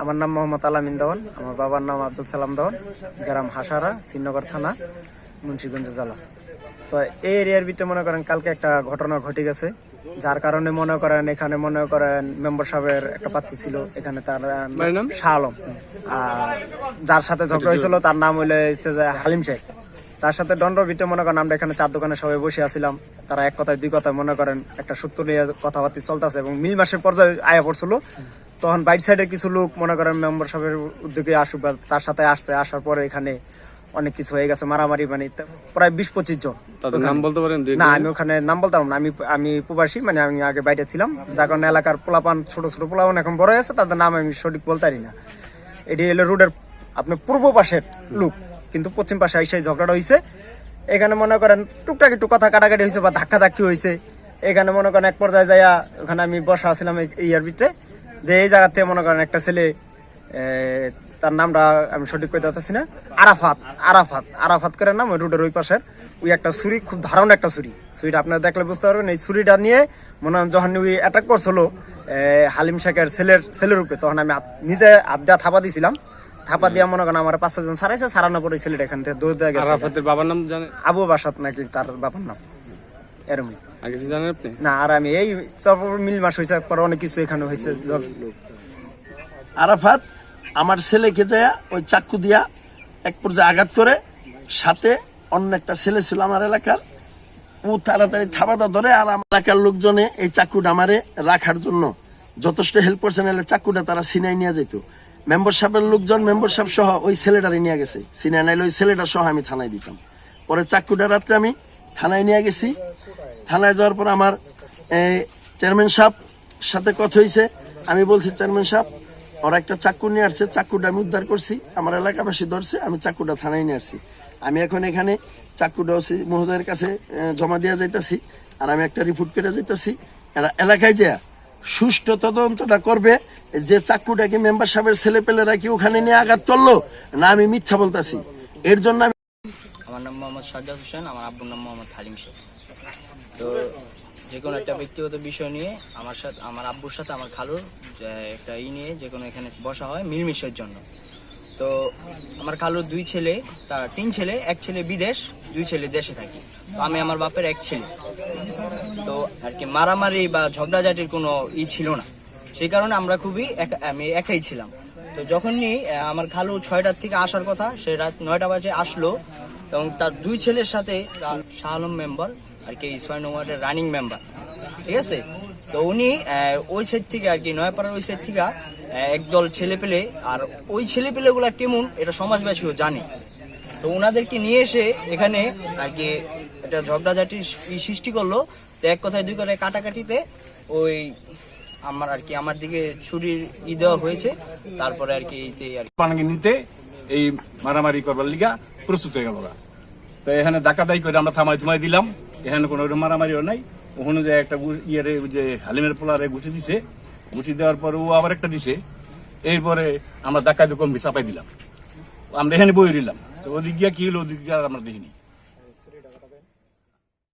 আমার নাম মোহাম্মদ আলামিন দেওয়ান আমার বাবার নাম আব্দুল সালাম দেওয়ান গ্রাম হাসারা শ্রীনগর থানা মুন্সিগঞ্জ জেলা। তো এই এরিয়ার ভিতরে মনে করেন কালকে একটা ঘটনা ঘটে গেছে যার কারণে মনে করেন এখানে মনে করেন মেম্বার সাহেবের একটা প্রার্থী ছিল এখানে তার শাহ আলম আর যার সাথে ঝগড়া হয়েছিল তার নাম হইলে যে হালিম শেখ। তার সাথে দণ্ড ভিতরে মনে করেন আমরা এখানে চার দোকানে সবাই বসে আছিলাম। তারা এক কথায় দুই কথায় মনে করেন একটা সূত্র নিয়ে কথাবার্তা চলতেছে এবং মিল মাসের পর্যায়ে আয়া পড়ছিল। তখন বাইট সাইডের কিছু লোক মনে করেন মেম্বার সাহেবের উদ্যোগে আসুক বা তার সাথে আসছে আসার পরে এখানে অনেক কিছু হয়ে গেছে মারামারি মানে প্রায় বিশ পঁচিশ জন। নাম বলতে পারেন না আমি ওখানে নাম বলতাম না আমি আমি প্রবাসী মানে আমি আগে বাইরে ছিলাম। যার কারণে এলাকার পোলাপান ছোট ছোট পোলাপান এখন বড় হয়েছে তাদের নাম আমি সঠিক বলতে পারি না। এটি হলো রোডের আপনার পূর্ব পাশের লোক। কিন্তু পশ্চিম পাশে এসে ঝগড়াটা হয়েছে এখানে মনে করেন টুকটাক একটু কথা কাটাকাটি হয়েছে বা ধাক্কা ধাক্কি হয়েছে এখানে মনে করেন এক পর্যায়ে যাইয়া ওখানে আমি বসা আছিলাম এই যে এই জায়গা থেকে মনে করেন একটা ছেলে তার নামটা আমি সঠিক কইতে পারতেছি না। আরাফাত আরাফাত আরাফাত করে নাম, ওই রোডের ওই পাশের। ওই একটা ছুরি, খুব ধারণ একটা ছুরি। ছুরিটা আপনারা দেখলে বুঝতে পারবেন, এই ছুরিটা নিয়ে মনে হয় যখন ওই অ্যাটাক করছিল হালিম শেখের ছেলের ছেলের উপরে, তখন আমি নিজে হাত দেওয়া থাপা দিছিলাম। থাপা দিয়া মনে করেন আমার পাঁচ ছজন ছাড়াইছে ছাড়ানোর পরে ছেলেটা এখান থেকে দৌড় দেওয়া গেছে। আরাফাতের বাবার নাম জানেন আবু বাসাত নাকি তার বাবার নাম। এরমই আগে কি জানেন আপনি? না আর আমি এই তারপর মিল মাস হয়েছে পরে অনেক কিছু এখানে হয়েছে আরাফাত আমার ছেলেকে যায় ওই চাক্কু দিয়া এক পর্যায়ে আঘাত করে সাথে অন্য একটা ছেলে ছিল আমার এলাকার। ও তাড়াতাড়ি থাবাটা ধরে আর আমার এলাকার লোকজনে এই চাকুটা আমারে রাখার জন্য যথেষ্ট হেল্প করছে নাহলে চাকুটা তারা সিনাই নিয়ে যেত মেম্বার সাহেবের লোকজন, মেম্বার সাহেব সহ ওই ছেলেটারে নিয়ে গেছে। সিনাই নাইলে ওই ছেলেটা সহ আমি থানায় দিতাম। পরে চাকুটা রাত্রে আমি থানায় নিয়ে গেছি। থানায় যাওয়ার পর আমার চেয়ারম্যান সাহেব সাথে কথা হয়েছে আমি বলছি, চেয়ারম্যান সাহেব, ওরা একটা চাকু নিয়ে আসছে। চাকুটা আমি উদ্ধার করছি। আমার এলাকাবাসী ধরছে, আমি চাকুটা থানায় নিয়ে আসছি। আমি এখন এখানে চাকুটা মহোদয়ের কাছে জমা দেওয়া যাইতাছি। আর আমি একটা রিপোর্ট করে যাইতাছি। এরা এলাকায় যা সুষ্ঠু তদন্তটা করবে। যে চাকুটা কি মেম্বার সাহেবের ছেলে পেলেরা কি ওখানে নিয়ে আঘাত করল? না, আমি মিথ্যা বলতেছি। এর জন্য আমি আমার নাম মোহাম্মদ সাজ্জাদ হোসেন, আমার আব্বুর নাম মোহাম্মদ হালিম শেখ। তো যে কোনো একটা ব্যক্তিগত বিষয় নিয়ে আমার সাথে আমার আব্বুর সাথে, আমার খালুর একটা ই নিয়ে যে কোনো এখানে বসা হয় মিলমিশের জন্য। তো আমার খালুর দুই ছেলে তার তিন ছেলে, এক ছেলে বিদেশ, দুই ছেলে দেশে থাকি। তো আমি আমার বাপের এক ছেলে। তো আর কি মারামারি বা ঝগড়াঝাটির কোনো ই ছিল না। সেই কারণে আমরা খুবই আমি একাই ছিলাম। তো যখনই আমার খালু ছয়টার থেকে আসার কথা, সে রাত নয়টা বাজে আসলো এবং তার দুই ছেলের সাথে শাহ আলম মেম্বার, আর কি ছয় নম্বরের রানিং মেম্বার। ঠিক আছে? তো উনি ওই সাইড থেকে আর কি, নয়াপাড়ার ওই সাইড থেকে একদল ছেলে পেলে আর ওই ছেলে পেলেগুলা কেমন, এটা সমাজবাসীও জানে। তো ওনাদেরকে নিয়ে এসে এখানে আর কি একটা ঝগড়াঝাটির সৃষ্টি করল। তো এক কথায় দুই কথায় কাটাকাটিতে ওই আমার আর কি আমার দিকে ছুরির ই দেওয়া হয়েছে। তারপরে আর কি আর নিতে এই মারামারি করবার লিগা প্রস্তুত হয়ে গেল তো এখানে ডাকাতাই করে আমরা থামাই থুমাই দিলাম। এখানে কোনো মারামারিও নাই। ওখানে যে একটা ওই যে হালিমের পোলারে গুছি দিছে। গুছি দেওয়ার পর ও আবার একটা দিছে। এরপরে আমরা ডাকাতি কম চাপাই দিলাম। আমরা এখানে বই রিলাম ওদিক গিয়া কি হলো? ওদিক গিয়া আমরা দেখিনি।